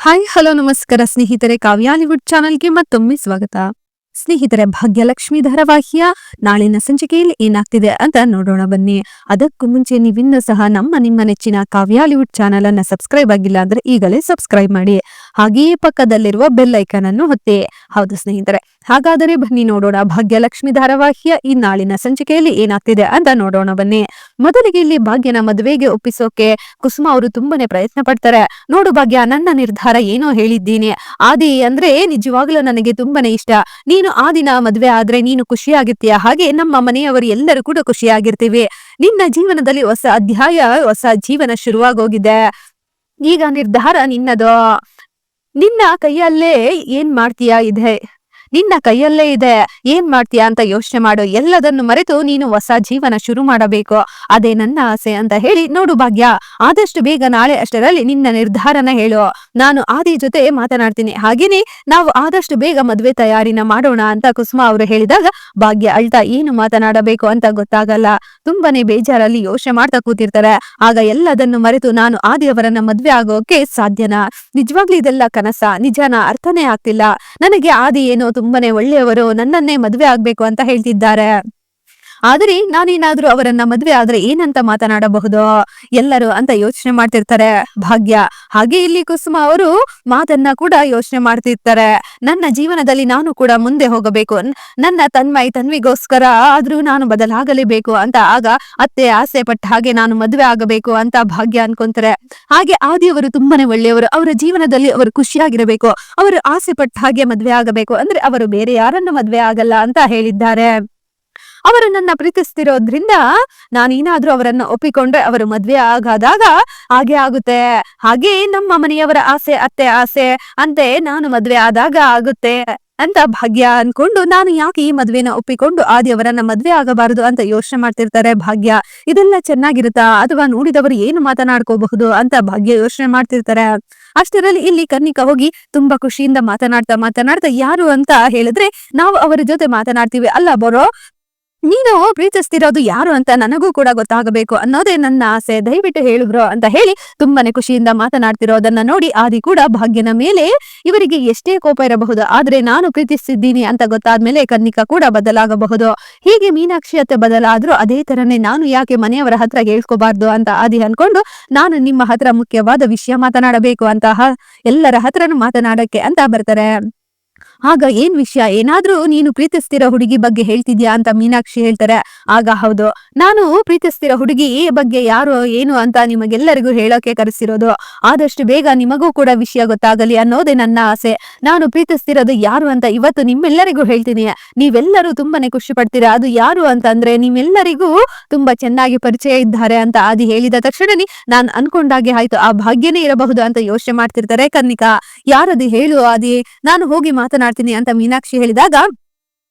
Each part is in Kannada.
ಹಾಯ್, ಹಲೋ, ನಮಸ್ಕಾರ ಸ್ನೇಹಿತರೆ. ಕಾವ್ಯಾಲಿವುಡ್ ಚಾನೆಲ್ಗೆ ಮತ್ತೊಮ್ಮೆ ಸ್ವಾಗತ. ಸ್ನೇಹಿತರೆ, ಭಾಗ್ಯಲಕ್ಷ್ಮಿ ಧಾರಾವಾಹಿಯ ನಾಳಿನ ಸಂಚಿಕೆಯಲ್ಲಿ ಏನಾಗ್ತಿದೆ ಅಂತ ನೋಡೋಣ ಬನ್ನಿ. ಅದಕ್ಕೂ ಮುಂಚೆ ನೀವಿನ್ನೂ ಸಹ ನಮ್ಮ ನಿಮ್ಮ ನೆಚ್ಚಿನ ಕಾವ್ಯಾಲಿವುಡ್ ಚಾನೆಲ್ ಅನ್ನ ಸಬ್ಸ್ಕ್ರೈಬ್ ಆಗಿಲ್ಲ ಅಂದ್ರೆ ಈಗಲೇ ಸಬ್ಸ್ಕ್ರೈಬ್ ಮಾಡಿ. ಹಾಗೆಯೇ ಪಕ್ಕದಲ್ಲಿರುವ ಬೆಲ್ ಐಕನ್ ಅನ್ನು ಹೊತ್ತಿ ಹೌದು ಸ್ನೇಹಿತರೆ ಹಾಗಾದರೆ ಬನ್ನಿ ನೋಡೋಣ ಭಾಗ್ಯಲಕ್ಷ್ಮಿ ಧಾರಾವಾಹಿಯ ಈ ನಾಳಿನ ಸಂಚಿಕೆಯಲ್ಲಿ ಏನಾಗ್ತಿದೆ ಅಂತ ನೋಡೋಣ ಬನ್ನಿ. ಮೊದಲಿಗೆ ಇಲ್ಲಿ ಭಾಗ್ಯನ ಮದುವೆಗೆ ಒಪ್ಪಿಸೋಕೆ ಕುಸುಮ ಅವರು ತುಂಬಾನೇ ಪ್ರಯತ್ನ ಪಡ್ತಾರೆ. ನೋಡು ಭಾಗ್ಯ, ನನ್ನ ನಿರ್ಧಾರ ಏನೋ ಹೇಳಿದ್ದೀನಿ. ಆದಿ ಅಂದ್ರೆ ನಿಜವಾಗ್ಲೂ ನನಗೆ ತುಂಬಾನೇ ಇಷ್ಟ. ನೀನು ಆ ದಿನ ಮದುವೆ ಆದ್ರೆ ನೀನು ಖುಷಿಯಾಗಿರ್ತೀಯ. ಹಾಗೆ ನಮ್ಮ ಮನೆಯವರು ಎಲ್ಲರೂ ಕೂಡ ಖುಷಿಯಾಗಿರ್ತೀವಿ. ನಿನ್ನ ಜೀವನದಲ್ಲಿ ಹೊಸ ಅಧ್ಯಾಯ, ಹೊಸ ಜೀವನ ಶುರುವಾಗೋಗಿದೆ. ಈಗ ನಿರ್ಧಾರ ನಿನ್ನದು? ನಿನ್ನ ಕೈಯಲ್ಲೇ ಏನ್ ಮಾಡ್ತೀಯಾ ಇದೆ? ನಿನ್ನ ಕೈಯಲ್ಲೇ ಇದೆ. ಏನ್ ಮಾಡ್ತೀಯಾ ಅಂತ ಯೋಚನೆ ಮಾಡು. ಎಲ್ಲದನ್ನು ಮರೆತು ನೀನು ಹೊಸ ಜೀವನ ಶುರು ಮಾಡಬೇಕು. ಅದೇ ನನ್ನ ಆಸೆ ಅಂತ ಹೇಳಿ ನೋಡು ಭಾಗ್ಯ. ಆದಷ್ಟು ಬೇಗ ನಾಳೆ ಅಷ್ಟರಲ್ಲಿ ನಿನ್ನ ನಿರ್ಧಾರನ ಹೇಳು. ನಾನು ಆದಿ ಜೊತೆ ಮಾತನಾಡ್ತೀನಿ. ಹಾಗೇನೆ ನಾವು ಆದಷ್ಟು ಬೇಗ ಮದ್ವೆ ತಯಾರಿನ ಮಾಡೋಣ ಅಂತ ಕುಸುಮ ಅವರು ಹೇಳಿದಾಗ ಭಾಗ್ಯ ಅಳ್ತಾ ಏನು ಮಾತನಾಡಬೇಕು ಅಂತ ಗೊತ್ತಾಗಲ್ಲ. ತುಂಬಾನೇ ಬೇಜಾರಲ್ಲಿ ಯೋಚನೆ ಮಾಡ್ತಾ ಕೂತಿರ್ತಾರೆ. ಆಗ ಎಲ್ಲದನ್ನು ಮರೆತು ನಾನು ಆದಿಯವರನ್ನ ಮದ್ವೆ ಆಗೋಕೆ ಸಾಧ್ಯನಾ? ನಿಜವಾಗ್ಲೂ ಇದೆಲ್ಲ ಕನಸ? ನಿಜಾನ? ಅರ್ಥನೇ ಆಗ್ತಿಲ್ಲ. ನನಗೆ ಆದಿ ಏನೋ ತುಂಬಾನೇ ಒಳ್ಳೆಯವರು ನನ್ನನ್ನೇ ಮದುವೆ ಆಗ್ಬೇಕು ಅಂತ ಹೇಳ್ತಿದ್ದಾರೆ. ಆದ್ರೆ ನಾನೇನಾದ್ರೂ ಅವರನ್ನ ಮದ್ವೆ ಆದ್ರೆ ಏನಂತ ಮಾತನಾಡಬಹುದು? ಎಲ್ಲರೂ ಅಂತ ಯೋಚನೆ ಮಾಡ್ತಿರ್ತಾರೆ ಭಾಗ್ಯ. ಹಾಗೆ ಇಲ್ಲಿ ಕುಸುಮ ಅವರು ಮಾತನ್ನ ಕೂಡ ಯೋಚನೆ ಮಾಡ್ತಿರ್ತಾರೆ. ನನ್ನ ಜೀವನದಲ್ಲಿ ನಾನು ಕೂಡ ಮುಂದೆ ಹೋಗಬೇಕು. ನನ್ನ ತನ್ಮೈ ತನ್ವಿಗೋಸ್ಕರ ಆದ್ರೂ ನಾನು ಬದಲಾಗಲೇಬೇಕು ಅಂತ ಆಗ ಅತ್ತೆ ಆಸೆ ಪಟ್ಟ ಹಾಗೆ ನಾನು ಮದ್ವೆ ಆಗಬೇಕು ಅಂತ ಭಾಗ್ಯ ಅನ್ಕೊಂತಾರೆ. ಹಾಗೆ ಆದಿಯವರು ತುಂಬಾನೇ ಒಳ್ಳೆಯವರು. ಅವರ ಜೀವನದಲ್ಲಿ ಅವರು ಖುಷಿಯಾಗಿರಬೇಕು. ಅವರು ಆಸೆ ಪಟ್ಟ ಹಾಗೆ ಮದ್ವೆ ಆಗಬೇಕು. ಅಂದ್ರೆ ಅವರು ಬೇರೆ ಯಾರನ್ನು ಮದ್ವೆ ಆಗಲ್ಲ ಅಂತ ಹೇಳಿದ್ದಾರೆ. ಅವರು ನನ್ನ ಪ್ರೀತಿಸ್ತಿರೋದ್ರಿಂದ ನಾನೇನಾದ್ರೂ ಅವರನ್ನ ಒಪ್ಪಿಕೊಂಡ್ರೆ ಅವರು ಮದ್ವೆ ಆಗಾದಾಗ ಹಾಗೆ ಆಗುತ್ತೆ. ಹಾಗೆ ನಮ್ಮ ಮನೆಯವರ ಆಸೆ, ಅತ್ತೆ ಆಸೆ ಅಂತೆ ನಾನು ಮದ್ವೆ ಆದಾಗ ಆಗುತ್ತೆ ಅಂತ ಭಾಗ್ಯ ಅನ್ಕೊಂಡು ನಾನು ಯಾಕೆ ಈ ಮದ್ವೆನ ಒಪ್ಪಿಕೊಂಡು ಆದಿಯವರನ್ನ ಮದ್ವೆ ಆಗಬಾರದು ಅಂತ ಯೋಚನೆ ಮಾಡ್ತಿರ್ತಾರೆ ಭಾಗ್ಯ. ಇದೆಲ್ಲ ಚೆನ್ನಾಗಿರುತ್ತಾ? ಅಥವಾ ನೋಡಿದವರು ಏನು ಮಾತನಾಡ್ಕೋಬಹುದು ಅಂತ ಭಾಗ್ಯ ಯೋಚನೆ ಮಾಡ್ತಿರ್ತಾರೆ. ಅಷ್ಟರಲ್ಲಿ ಇಲ್ಲಿ ಕನ್ನಿಕ ಹೋಗಿ ತುಂಬಾ ಖುಷಿಯಿಂದ ಮಾತನಾಡ್ತಾ ಮಾತನಾಡ್ತಾ ಯಾರು ಅಂತ ಹೇಳಿದ್ರೆ ನಾವು ಅವರ ಜೊತೆ ಮಾತನಾಡ್ತೀವಿ. ಅಲ್ಲ ಬರೋ ನೀನು ಪ್ರೀತಿಸ್ತಿರೋದು ಯಾರು ಅಂತ ನನಗೂ ಕೂಡ ಗೊತ್ತಾಗಬೇಕು ಅನ್ನೋದೇ ನನ್ನ ಆಸೆ. ದಯವಿಟ್ಟು ಹೇಳಿದ್ರು ಅಂತ ಹೇಳಿ ತುಂಬಾನೇ ಖುಷಿಯಿಂದ ಮಾತನಾಡ್ತಿರೋದನ್ನ ನೋಡಿ ಆದಿ ಕೂಡ ಭಾಗ್ಯನ ಮೇಲೆ ಇವರಿಗೆ ಎಷ್ಟೇ ಕೋಪ ಇರಬಹುದು, ಆದ್ರೆ ನಾನು ಪ್ರೀತಿಸ್ತಿದ್ದೀನಿ ಅಂತ ಗೊತ್ತಾದ್ಮೇಲೆ ಕನ್ನಿಕಾ ಕೂಡ ಬದಲಾಗಬಹುದು. ಹೀಗೆ ಮೀನಾಕ್ಷಿ ಅತ್ತೆ ಬದಲಾದ್ರೂ ಅದೇ ತರನೇ ನಾನು ಯಾಕೆ ಮನೆಯವರ ಹತ್ರ ಹೇಳ್ಕೋಬಾರ್ದು ಅಂತ ಆದಿ ಅನ್ಕೊಂಡು ನಾನು ನಿಮ್ಮ ಹತ್ರ ಮುಖ್ಯವಾದ ವಿಷಯ ಮಾತನಾಡಬೇಕು ಅಂತ ಎಲ್ಲರ ಹತ್ರನೂ ಮಾತನಾಡಕ್ಕೆ ಅಂತ ಬರ್ತಾರೆ. ಆಗ ಏನ್ ವಿಷಯ? ಏನಾದ್ರೂ ನೀನು ಪ್ರೀತಿಸ್ತಿರೋ ಹುಡುಗಿ ಬಗ್ಗೆ ಹೇಳ್ತಿದ್ಯಾ ಅಂತ ಮೀನಾಕ್ಷಿ ಹೇಳ್ತಾರೆ. ಆಗ ಹೌದು. ನಾನು ಪ್ರೀತಿಸ್ತಿರೋ ಹುಡುಗಿ ಬಗ್ಗೆ ಯಾರು, ಏನು ಅಂತ ನಿಮಗೆಲ್ಲರಿಗೂ ಹೇಳೋಕೆ ಕರೆಸಿರೋದು. ಆದಷ್ಟು ಬೇಗ ನಿಮಗೂ ಕೂಡ ವಿಷಯ ಗೊತ್ತಾಗಲಿ ಅನ್ನೋದೇ ನನ್ನ ಆಸೆ. ನಾನು ಪ್ರೀತಿಸ್ತಿರೋದು ಯಾರು ಅಂತ ಇವತ್ತು ನಿಮ್ಮೆಲ್ಲರಿಗೂ ಹೇಳ್ತೀನಿ. ನೀವೆಲ್ಲರೂ ತುಂಬಾನೇ ಖುಷಿ ಪಡ್ತೀರಾ? ಅದು ಯಾರು ಅಂತ ಅಂದ್ರೆ ನಿಮ್ಮೆಲ್ಲರಿಗೂ ತುಂಬಾ ಚೆನ್ನಾಗಿ ಪರಿಚಯ ಇದ್ದಾರೆ ಅಂತ ಆದಿ ಹೇಳಿದ ತಕ್ಷಣನೇ ನಾನ್ ಅನ್ಕೊಂಡಾಗೆ ಆಯ್ತು. ಆ ಭಾಗ್ಯನೇ ಇರಬಹುದು ಅಂತ ಯೋಚನೆ ಮಾಡ್ತಿರ್ತಾರೆ ಕನ್ನಿಕಾ. ಯಾರದು ಹೇಳು ಆದಿ? ನಾನು ಹೋಗಿ ಮಾತನಾಡ್ತೀನಿ ಅಂತ ಮೀನಾಕ್ಷಿ ಹೇಳಿದಾಗ,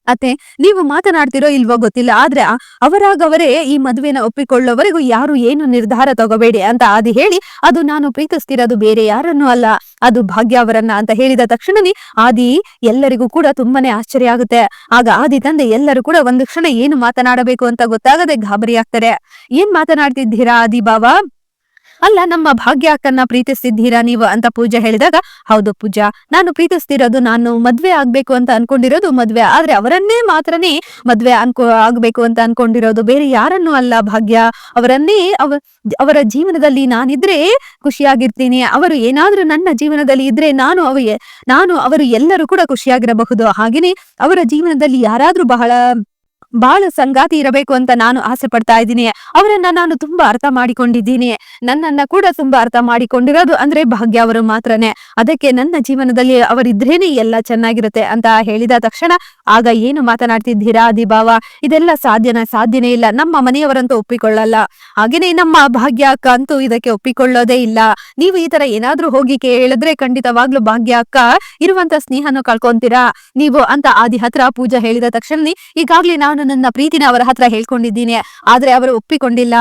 ಅತ್ತೆ, ನೀವು ಮಾತನಾಡ್ತಿರೋ ಇಲ್ವೋ ಗೊತ್ತಿಲ್ಲ, ಆದ್ರೆ ಅವರಾಗವರೇ ಈ ಮದುವೆನ ಒಪ್ಪಿಕೊಳ್ಳೋವರೆಗೂ ಯಾರು ಏನು ನಿರ್ಧಾರ ತಗೋಬೇಡಿ ಅಂತ ಆದಿ ಹೇಳಿ, ಅದು ನಾನು ಪ್ರೀತಿಸ್ತಿರೋದು ಬೇರೆ ಯಾರನ್ನು ಅಲ್ಲ, ಅದು ಭಾಗ್ಯ ಅವರನ್ನ ಅಂತ ಹೇಳಿದ ತಕ್ಷಣನೇ ಆದಿ ಎಲ್ಲರಿಗೂ ಕೂಡ ತುಂಬಾನೇ ಆಶ್ಚರ್ಯ ಆಗುತ್ತೆ. ಆಗ ಆದಿ ತಂದೆ ಎಲ್ಲರೂ ಕೂಡ ಒಂದು ಕ್ಷಣ ಏನು ಮಾತನಾಡಬೇಕು ಅಂತ ಗೊತ್ತಾಗದೆ ಗಾಬರಿ ಆಗ್ತಾರೆ ಏನ್ ಮಾತನಾಡ್ತಿದ್ದೀರಾ ಆದಿ ಬಾವಾ? ಅಲ್ಲ, ನಮ್ಮ ಭಾಗ್ಯ ಅಕ್ಕನ್ನ ಪ್ರೀತಿಸ್ತಿದ್ದೀರಾ ನೀವು ಅಂತ ಪೂಜಾ ಹೇಳಿದಾಗ, ಹೌದು ಪೂಜಾ, ನಾನು ಪ್ರೀತಿಸ್ತಿರೋದು ನಾನು ಮದ್ವೆ ಆಗ್ಬೇಕು ಅಂತ ಅನ್ಕೊಂಡಿರೋದು ಮದ್ವೆ, ಆದ್ರೆ ಅವರನ್ನೇ ಮಾತ್ರನೇ ಮದ್ವೆ ಅನ್ಕೋ ಆಗ್ಬೇಕು ಅಂತ ಅನ್ಕೊಂಡಿರೋದು, ಬೇರೆ ಯಾರನ್ನೂ ಅಲ್ಲ ಭಾಗ್ಯ, ಅವರನ್ನೇ ಅವ, ಅವರ ಜೀವನದಲ್ಲಿ ನಾನಿದ್ರೆ ಖುಷಿಯಾಗಿರ್ತೀನಿ, ಅವರು ಏನಾದ್ರೂ ನನ್ನ ಜೀವನದಲ್ಲಿ ಇದ್ರೆ ನಾನು ಅವ, ನಾನು ಅವರು ಎಲ್ಲರೂ ಕೂಡ ಖುಷಿಯಾಗಿರಬಹುದು, ಹಾಗೇನೆ ಅವರ ಜೀವನದಲ್ಲಿ ಯಾರಾದ್ರೂ ಬಹಳ ಬಹಳ ಸಂಗಾತಿ ಇರಬೇಕು ಅಂತ ನಾನು ಆಸೆ ಪಡ್ತಾ ಇದ್ದೀನಿ. ಅವರನ್ನ ನಾನು ತುಂಬಾ ಅರ್ಥ ಮಾಡಿಕೊಂಡಿದ್ದೀನಿ. ನನ್ನನ್ನ ಕೂಡ ತುಂಬಾ ಅರ್ಥ ಮಾಡಿಕೊಂಡಿರೋದು ಅಂದ್ರೆ ಭಾಗ್ಯ ಅವರು ಮಾತ್ರನೇ. ಅದಕ್ಕೆ ನನ್ನ ಜೀವನದಲ್ಲಿ ಅವರಿದ್ರೇನೆ ಎಲ್ಲ ಚೆನ್ನಾಗಿರುತ್ತೆ ಅಂತ ಹೇಳಿದ ತಕ್ಷಣ ಆಗ ಏನು ಮಾತನಾಡ್ತಿದ್ದೀರಾ ದಿಭಾವ ಇದೆಲ್ಲ ಸಾಧ್ಯನ? ಸಾಧ್ಯನೇ ಇಲ್ಲ. ನಮ್ಮ ಮನೆಯವರಂತೂ ಒಪ್ಪಿಕೊಳ್ಳಲ್ಲ. ಹಾಗೇನೆ ನಮ್ಮ ಭಾಗ್ಯ ಅಕ್ಕ ಅಂತೂ ಇದಕ್ಕೆ ಒಪ್ಪಿಕೊಳ್ಳೋದೇ ಇಲ್ಲ. ನೀವು ಈ ತರ ಏನಾದ್ರೂ ಹೋಗಿ ಕೇಳಿದ್ರೆ ಖಂಡಿತವಾಗ್ಲೂ ಭಾಗ್ಯ ಅಕ್ಕ ಇರುವಂತ ಸ್ನೇಹನ ಕಳ್ಕೊಂತೀರಾ? ನೀವು ಅಂತ ಆದಿ ಹತ್ರ ಪೂಜಾ ಹೇಳಿದ ತಕ್ಷಣ ಈಗಾಗ್ಲೇ ನಾನು ನನ್ನ ಪ್ರೀತಿನ ಅವರ ಹತ್ರ ಹೇಳ್ಕೊಂಡಿದ್ದೀನಿ. ಆದ್ರೆ ಅವರು ಒಪ್ಪಿಕೊಂಡಿಲ್ಲ.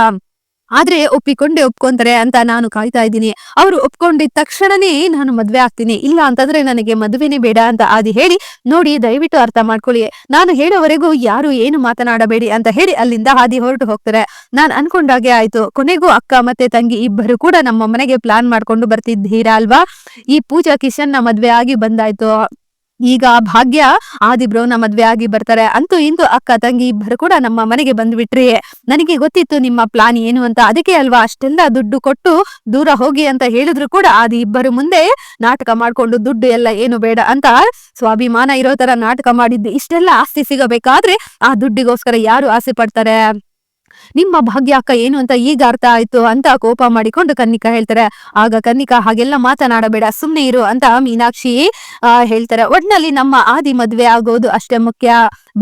ಆದ್ರೆ ಒಪ್ಪಿಕೊಂಡೆ ಒಪ್ಕೊಂತಾರೆ ಅಂತ ನಾನು ಕಾಯ್ತಾ ಇದ್ದೀನಿ. ಅವರು ಒಪ್ಕೊಂಡಿದ ತಕ್ಷಣನೇ ನಾನು ಮದ್ವೆ ಆಗ್ತೀನಿ. ಇಲ್ಲ ಅಂತಂದ್ರೆ ನನಗೆ ಮದುವೆನೇ ಬೇಡ ಅಂತ ಆದಿ ಹೇಳಿ, ನೋಡಿ ದಯವಿಟ್ಟು ಅರ್ಥ ಮಾಡ್ಕೊಳ್ಳಿ. ನಾನು ಹೇಳೋವರೆಗೂ ಯಾರು ಏನು ಮಾತನಾಡಬೇಡಿ ಅಂತ ಹೇಳಿ ಅಲ್ಲಿಂದ ಹಾದಿ ಹೊರಟು ಹೋಗ್ತಾರೆ. ನಾನು ಅನ್ಕೊಂಡಾಗೆ ಆಯ್ತು. ಕೊನೆಗೂ ಅಕ್ಕ ಮತ್ತೆ ತಂಗಿ ಇಬ್ಬರು ಕೂಡ ನಮ್ಮ ಮನೆಗೆ ಪ್ಲಾನ್ ಮಾಡ್ಕೊಂಡು ಬರ್ತಿದ್ದೀರಾ ಅಲ್ವಾ? ಈ ಪೂಜಾ ಕಿಶನ್ನ ಮದ್ವೆ ಆಗಿ ಬಂದಾಯ್ತು. ಈಗ ಭಾಗ್ಯ ಆದಿಬ್ರವ್ನ ಮದ್ವೆ ಆಗಿ ಬರ್ತಾರೆ ಅಂತೂ ಇಂದು ಅಕ್ಕ, ತಂಗಿ ಇಬ್ಬರು ಕೂಡ ನಮ್ಮ ಮನೆಗೆ ಬಂದ್ಬಿಟ್ರಿ. ನನಗೆ ಗೊತ್ತಿತ್ತು ನಿಮ್ಮ ಪ್ಲಾನ್ ಏನು ಅಂತ. ಅದಕ್ಕೆ ಅಲ್ವಾ ಅಷ್ಟೆಲ್ಲ ದುಡ್ಡು ಕೊಟ್ಟು ದೂರ ಹೋಗಿ ಅಂತ ಹೇಳಿದ್ರು ಕೂಡ ಆದಿ ಇಬ್ಬರು ಮುಂದೆ ನಾಟಕ ಮಾಡ್ಕೊಂಡು ದುಡ್ಡು ಎಲ್ಲ ಏನು ಬೇಡ ಅಂತ ಸ್ವಾಭಿಮಾನ ಇರೋ ತರ ನಾಟಕ ಮಾಡಿದ್ದು. ಇಷ್ಟೆಲ್ಲ ಆಸ್ತಿ ಸಿಗಬೇಕಾದ್ರೆ ಆ ದುಡ್ಡಿಗೋಸ್ಕರ ಯಾರು ಆಸೆ ಪಡ್ತಾರೆ? ನಿಮ್ಮ ಭಾಗ್ಯ ಅಕ್ಕ ಏನು ಅಂತ ಈಗ ಅರ್ಥ ಆಯ್ತು ಅಂತ ಕೋಪ ಮಾಡಿಕೊಂಡು ಕನ್ನಿಕಾ ಹೇಳ್ತಾರೆ. ಆಗ ಕನ್ನಿಕಾ ಹಾಗೆಲ್ಲ ಮಾತನಾಡಬೇಡ, ಸುಮ್ನೆ ಇರು ಅಂತ ಮೀನಾಕ್ಷಿ ಹೇಳ್ತಾರೆ. ಒಟ್ನಲ್ಲಿ ನಮ್ಮ ಆದಿ ಮದ್ವೆ ಆಗೋದು ಅಷ್ಟೇ ಮುಖ್ಯ.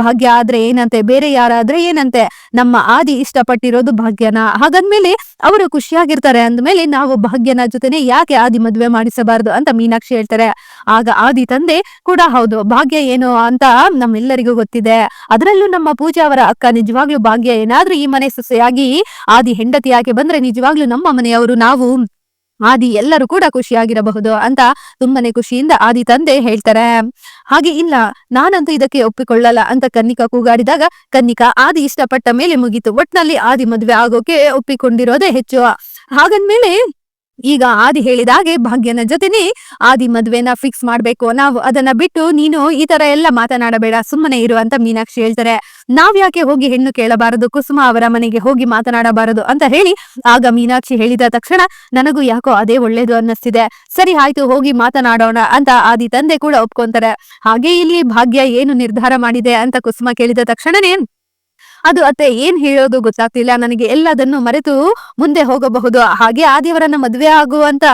ಭಾಗ್ಯ ಆದ್ರೆ ಏನಂತೆ? ಬೇರೆ ಯಾರಾದ್ರೆ ಏನಂತೆ? ನಮ್ಮ ಆದಿ ಇಷ್ಟಪಟ್ಟಿರೋದು ಭಾಗ್ಯನ. ಹಾಗಂದ್ಮೇಲೆ ಅವರು ಖುಷಿಯಾಗಿರ್ತಾರೆ ಅಂದ್ಮೇಲೆ ನಾವು ಭಾಗ್ಯನ ಜೊತೆನೆ ಯಾಕೆ ಆದಿ ಮದ್ವೆ ಮಾಡಿಸಬಾರದು ಅಂತ ಮೀನಾಕ್ಷಿ ಹೇಳ್ತಾರೆ. ಆಗ ಆದಿ ತಂದೆ ಕೂಡ ಹೌದು, ಭಾಗ್ಯ ಏನು ಅಂತ ನಮ್ಮೆಲ್ಲರಿಗೂ ಗೊತ್ತಿದೆ. ಅದರಲ್ಲೂ ನಮ್ಮ ಪೂಜಾ ಅವರ ಅಕ್ಕ ನಿಜವಾಗ್ಲೂ ಭಾಗ್ಯ ಏನಾದ್ರೂ ಈ ಮನೆ ಸೊಸೆಯಾಗಿ ಆದಿ ಹೆಂಡತಿಯಾಗಿ ಬಂದ್ರೆ ನಿಜವಾಗ್ಲೂ ನಮ್ಮ ಮನೆಯವರು ನಾವು ಆದಿ ಎಲ್ಲರೂ ಕೂಡ ಖುಷಿಯಾಗಿರಬಹುದು ಅಂತ ತುಂಬಾನೇ ಖುಷಿಯಿಂದ ಆದಿ ತಂದೆ ಹೇಳ್ತಾರೆ. ಹಾಗೆ ಇಲ್ಲ, ನಾನಂತೂ ಇದಕ್ಕೆ ಒಪ್ಪಿಕೊಳ್ಳಲ್ಲ ಅಂತ ಕನ್ನಿಕಾ ಕೂಗಾಡಿದಾಗ ಕನ್ನಿಕಾ ಆದಿ ಇಷ್ಟಪಟ್ಟ ಮೇಲೆ ಮುಗೀತು. ಒಟ್ನಲ್ಲಿ ಆದಿ ಮದ್ವೆ ಆಗೋಕೆ ಒಪ್ಪಿಕೊಂಡಿರೋದೇ ಹೆಚ್ಚು. ಹಾಗಂದ್ಮೇಲೆ ಈಗ ಆದಿ ಹೇಳಿದಾಗೆ ಭಾಗ್ಯನ ಜೊತೆನೆ ಆದಿ ಮದ್ವೆನ ಫಿಕ್ಸ್ ಮಾಡ್ಬೇಕು. ನಾವು ಅದನ್ನ ಬಿಟ್ಟು ನೀನು ಈ ತರ ಎಲ್ಲ ಮಾತನಾಡಬೇಡ, ಸುಮ್ಮನೆ ಇರು ಅಂತ ಮೀನಾಕ್ಷಿ ಹೇಳ್ತಾರೆ. ನಾವ್ ಯಾಕೆ ಹೋಗಿ ಹೆಣ್ಣು ಕೇಳಬಾರದು, ಕುಸುಮ ಅವರ ಮನೆಗೆ ಹೋಗಿ ಮಾತನಾಡಬಾರದು ಅಂತ ಹೇಳಿ ಆಗ ಮೀನಾಕ್ಷಿ ಹೇಳಿದ ತಕ್ಷಣ ನನಗೂ ಯಾಕೋ ಅದೇ ಒಳ್ಳೇದು ಅನ್ನಿಸ್ತಿದೆ. ಸರಿ ಆಯ್ತು, ಹೋಗಿ ಮಾತನಾಡೋಣ ಅಂತ ಆದಿ ತಂದೆ ಕೂಡ ಒಪ್ಕೊಂತಾರೆ. ಹಾಗೆ ಇಲ್ಲಿ ಭಾಗ್ಯ ಏನು ನಿರ್ಧಾರ ಮಾಡಿದೆ ಅಂತ ಕುಸುಮ ಕೇಳಿದ ತಕ್ಷಣನೇ ಅದು ಅತ್ತೆ ಏನ್ ಹೇಳೋದು ಗೊತ್ತಾಗ್ತಿಲ್ಲ. ನನಗೆ ಎಲ್ಲದನ್ನು ಮರೆತು ಮುಂದೆ ಹೋಗಬಹುದು. ಹಾಗೆ ಆದಿಯವರನ್ನ ಮದ್ವೆ ಆಗುವಂತ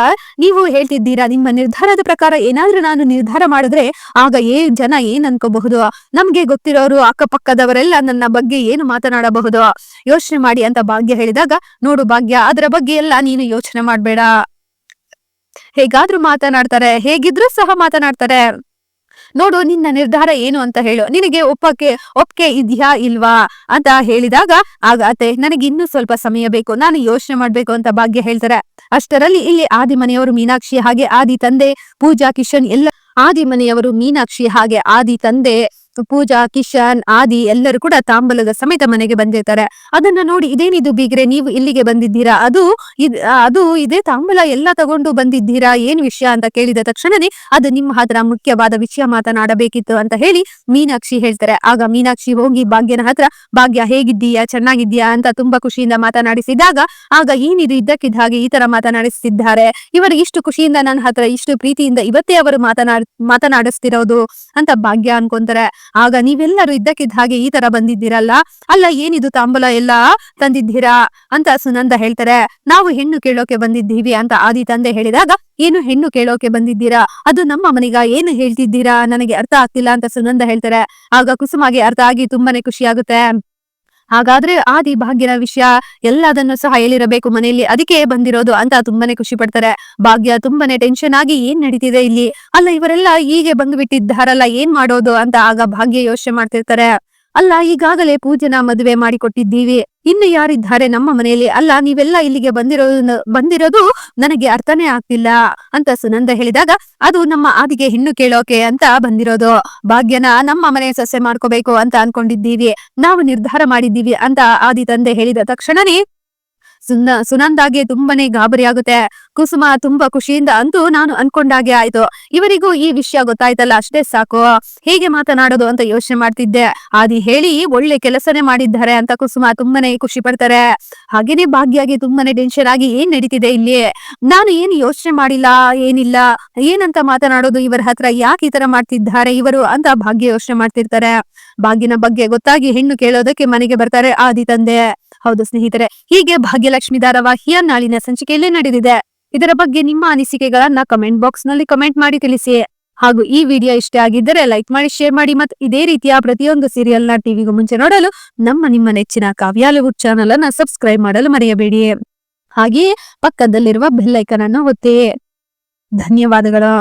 ನೀವು ಹೇಳ್ತಿದ್ದೀರಾ, ನಿಮ್ಮ ನಿರ್ಧಾರದ ಪ್ರಕಾರ ಏನಾದ್ರೂ ನಾನು ನಿರ್ಧಾರ ಮಾಡಿದ್ರೆ ಆಗ ಏ ಜನ ಏನ್ ಅನ್ಕೋಬಹುದು? ನಮ್ಗೆ ಗೊತ್ತಿರೋರು ಅಕ್ಕಪಕ್ಕದವರೆಲ್ಲ ನನ್ನ ಬಗ್ಗೆ ಏನು ಮಾತನಾಡಬಹುದು? ಯೋಚನೆ ಮಾಡಿ ಅಂತ ಭಾಗ್ಯ ಹೇಳಿದಾಗ, ನೋಡು ಭಾಗ್ಯ, ಅದರ ಬಗ್ಗೆ ಎಲ್ಲ ನೀನು ಯೋಚನೆ ಮಾಡ್ಬೇಡ. ಹೇಗಾದ್ರೂ ಮಾತನಾಡ್ತಾರೆ, ಹೇಗಿದ್ರೂ ಸಹ ಮಾತನಾಡ್ತಾರೆ. ನೋಡು, ನಿನ್ನ ನಿರ್ಧಾರ ಏನು ಅಂತ ಹೇಳು. ನಿನಗೆ ಒಪ್ಪಕ್ಕೆ, ಒಪ್ಕೆ ಇದ್ಯಾ ಇಲ್ವಾ ಅಂತ ಹೇಳಿದಾಗ, ಆಗ ಅತ್ತೆ ನನಗೆ ಇನ್ನೂ ಸ್ವಲ್ಪ ಸಮಯ ಬೇಕು. ನಾನು ಯೋಚನೆ ಮಾಡ್ಬೇಕು ಅಂತ ಭಾಗ್ಯ ಹೇಳ್ತಾರೆ. ಅಷ್ಟರಲ್ಲಿ ಇಲ್ಲಿ ಆದಿ ಮನೆಯವರು ಮೀನಾಕ್ಷಿ ಹಾಗೆ, ಆದಿ ತಂದೆ ಪೂಜಾ, ಕಿಶನ್ ಎಲ್ಲ ಆದಿ ಮನೆಯವರು ಮೀನಾಕ್ಷಿ ಹಾಗೆ, ಆದಿ ತಂದೆ ಪೂಜಾ, ಕಿಶನ್, ಆದಿ ಎಲ್ಲರೂ ಕೂಡ ತಾಂಬಲದ ಸಮೇತ ಮನೆಗೆ ಬಂದಿರ್ತಾರೆ. ಅದನ್ನ ನೋಡಿ ಇದೇನಿದು ಬೀಗ್ರೆ, ನೀವು ಇಲ್ಲಿಗೆ ಬಂದಿದ್ದೀರಾ? ಅದು ಅದು ಇದೇ ತಾಂಬಲ ಎಲ್ಲ ತಗೊಂಡು ಬಂದಿದ್ದೀರಾ? ಏನ್ ವಿಷಯ ಅಂತ ಕೇಳಿದ ತಕ್ಷಣನೇ ಅದು ನಿಮ್ಮ ಹತ್ರ ಮುಖ್ಯವಾದ ವಿಷಯ ಮಾತನಾಡಬೇಕಿತ್ತು ಅಂತ ಹೇಳಿ ಮೀನಾಕ್ಷಿ ಹೇಳ್ತಾರೆ. ಆಗ ಮೀನಾಕ್ಷಿ ಹೋಗಿ ಭಾಗ್ಯನ ಹತ್ರ, ಭಾಗ್ಯ ಹೇಗಿದ್ದೀಯಾ? ಚೆನ್ನಾಗಿದ್ದೀಯಾ? ಅಂತ ತುಂಬಾ ಖುಷಿಯಿಂದ ಮಾತನಾಡಿಸಿದಾಗ, ಆಗ ಏನಿದು ಇದ್ದಕ್ಕಿದ್ದ ಹಾಗೆ ಈ ತರ ಮಾತನಾಡಿಸ್ತಿದ್ದಾರೆ. ಇವರು ಇಷ್ಟು ಖುಷಿಯಿಂದ ನನ್ನ ಹತ್ರ ಇಷ್ಟು ಪ್ರೀತಿಯಿಂದ ಇವತ್ತೇ ಅವರು ಮಾತನಾಡ್, ಮಾತನಾಡಿಸ್ತಿರೋದು ಅಂತ ಭಾಗ್ಯ ಅನ್ಕೊಂತಾರೆ. ಆಗ ನೀವೆಲ್ಲರೂ ಇದ್ದಕ್ಕಿದ್ದ ಹಾಗೆ ಈ ತರ ಬಂದಿದ್ದೀರಲ್ಲ? ಅಲ್ಲ, ಏನಿದು ತಾಂಬೂಲ ಎಲ್ಲ? ತಂದಿದ್ದೀರಾ? ಅಂತ ಸುನಂದ ಹೇಳ್ತಾರೆ. ನಾವು ಹೆಣ್ಣು ಕೇಳೋಕೆ ಬಂದಿದ್ದೀವಿ ಅಂತ ಆದಿ ತಂದೆ ಹೇಳಿದಾಗ, ಏನು ಹೆಣ್ಣು ಕೇಳೋಕೆ ಬಂದಿದ್ದೀರಾ? ಅದು ನಮ್ಮ ಮನೆಗ ಏನು ಹೇಳ್ತಿದ್ದೀರಾ? ನನಗೆ ಅರ್ಥ ಆಗ್ತಿಲ್ಲ ಅಂತ ಸುನಂದ ಹೇಳ್ತಾರೆ. ಆಗ ಕುಸುಮಾಗೆ ಅರ್ಥ ಆಗಿ ತುಂಬಾನೇ ಖುಷಿ ಆಗುತ್ತೆ ಹಾಗಾದ್ರೆ ಆದಿ ಭಾಗ್ಯನ ವಿಷಯ ಎಲ್ಲದನ್ನು ಸಹ ಹೇಳಿರಬೇಕು ಮನೆಯಲ್ಲಿ. ಅದಕ್ಕೆ ಬಂದಿರೋದು ಅಂತ ತುಂಬಾನೇ ಖುಷಿ ಪಡ್ತಾರೆ. ಭಾಗ್ಯ ತುಂಬಾನೇ ಟೆನ್ಷನ್ ಆಗಿ ಏನ್ ನಡೀತಿದೆ ಇಲ್ಲಿ? ಅಲ್ಲ, ಇವರೆಲ್ಲ ಹೀಗೆ ಬಂದ್ಬಿಟ್ಟಿದ್ದಾರಲ್ಲ, ಏನ್ ಮಾಡೋದು ಅಂತ ಆಗ ಭಾಗ್ಯ ಯೋಚನೆ ಮಾಡ್ತಿರ್ತಾರೆ. ಅಲ್ಲ, ಈಗಾಗಲೇ ಪೂಜೆನ ಮದುವೆ ಮಾಡಿಕೊಟ್ಟಿದ್ದೀವಿ. ಇನ್ನು ಯಾರಿದ್ದಾರೆ ನಮ್ಮ ಮನೆಯಲ್ಲಿ? ಅಲ್ಲ, ನೀವೆಲ್ಲ ಇಲ್ಲಿಗೆ ಬಂದಿರೋ ಬಂದಿರೋದು ನನಗೆ ಅರ್ಥನೇ ಆಗ್ತಿಲ್ಲ ಅಂತ ಸುನಂದ ಹೇಳಿದಾಗ, ಅದು ನಮ್ಮ ಆದಿಗೆ ಹೆಣ್ಣು ಕೇಳೋಕೆ ಅಂತ ಬಂದಿರೋದು. ಭಾಗ್ಯನ ನಮ್ಮ ಮನೆ ಸಸ್ಯ ಮಾಡ್ಕೋಬೇಕು ಅಂತ ಅನ್ಕೊಂಡಿದ್ದೀವಿ. ನಾವು ನಿರ್ಧಾರ ಮಾಡಿದ್ದೀವಿ ಅಂತ ಆದಿ ತಂದೆ ಹೇಳಿದ ತಕ್ಷಣನೇ ಸುನ ಸುನಂದಾಗೆ ತುಂಬಾನೇ ಗಾಬರಿ ಆಗುತ್ತೆ. ಕುಸುಮ ತುಂಬಾ ಖುಷಿಯಿಂದ ಅಂತೂ ನಾನು ಅನ್ಕೊಂಡಾಗೆ ಆಯ್ತು. ಇವರಿಗೂ ಈ ವಿಷಯ ಗೊತ್ತಾಯ್ತಲ್ಲ, ಅಷ್ಟೇ ಸಾಕು. ಹೇಗೆ ಮಾತನಾಡೋದು ಅಂತ ಯೋಚನೆ ಮಾಡ್ತಿದ್ದೆ. ಆದಿ ಹೇಳಿ ಒಳ್ಳೆ ಕೆಲಸನೇ ಮಾಡಿದ್ದಾರೆ ಅಂತ ಕುಸುಮ ತುಂಬಾನೇ ಖುಷಿ ಪಡ್ತಾರೆ. ಹಾಗೇನೆ ಭಾಗ್ಯಾಗಿ ತುಂಬಾನೇ ಟೆನ್ಷನ್ ಆಗಿ ಏನ್ ನಡೀತಿದೆ ಇಲ್ಲಿ? ನಾನು ಏನು ಯೋಚನೆ ಮಾಡಿಲ್ಲ, ಏನಿಲ್ಲ. ಏನಂತ ಮಾತನಾಡೋದು ಇವರ ಹತ್ರ ಯಾಕೆ ಈ ತರ ಮಾಡ್ತಿದ್ದಾರೆ ಇವರು ಅಂತ ಭಾಗ್ಯ ಯೋಚನೆ ಮಾಡ್ತಿರ್ತಾರೆ. ಭಾಗ್ಯನ ಬಗ್ಗೆ ಗೊತ್ತಾಗಿ ಹೆಣ್ಣು ಕೇಳೋದಕ್ಕೆ ಮನೆಗೆ ಬರ್ತಾರೆ ಆದಿ ತಂದೆ. ಹೌದು ಸ್ನೇಹಿತರೆ, ಹೀಗೆ ಭಾಗ್ಯಲಕ್ಷ್ಮಿ ಧಾರಾವಾಹಿಯ ನಾಳಿನ ಸಂಚಿಕೆಯಲ್ಲಿ ನಡೆದಿದೆ. ಇದರ ಬಗ್ಗೆ ನಿಮ್ಮ ಅನಿಸಿಕೆಗಳನ್ನ ಕಮೆಂಟ್ ಬಾಕ್ಸ್ನಲ್ಲಿ ಕಮೆಂಟ್ ಮಾಡಿ ತಿಳಿಸಿ. ಹಾಗೂ ಈ ವಿಡಿಯೋ ಇಷ್ಟ ಆಗಿದ್ದರೆ ಲೈಕ್ ಮಾಡಿ, ಶೇರ್ ಮಾಡಿ ಮತ್ತು ಇದೇ ರೀತಿಯ ಪ್ರತಿಯೊಂದು ಸೀರಿಯಲ್ನ ಟಿವಿಗೂ ಮುಂಚೆ ನೋಡಲು ನಮ್ಮ ನಿಮ್ಮ ನೆಚ್ಚಿನ ಕಾವ್ಯಾಲಿವುಡ್ ಚಾನಲ್ ಅನ್ನ ಸಬ್ಸ್ಕ್ರೈಬ್ ಮಾಡಲು ಮರೆಯಬೇಡಿ. ಹಾಗೆಯೇ ಪಕ್ಕದಲ್ಲಿರುವ ಬೆಲ್ಲೈಕನ್ ಅನ್ನು ಒತ್ತಿ. ಧನ್ಯವಾದಗಳು.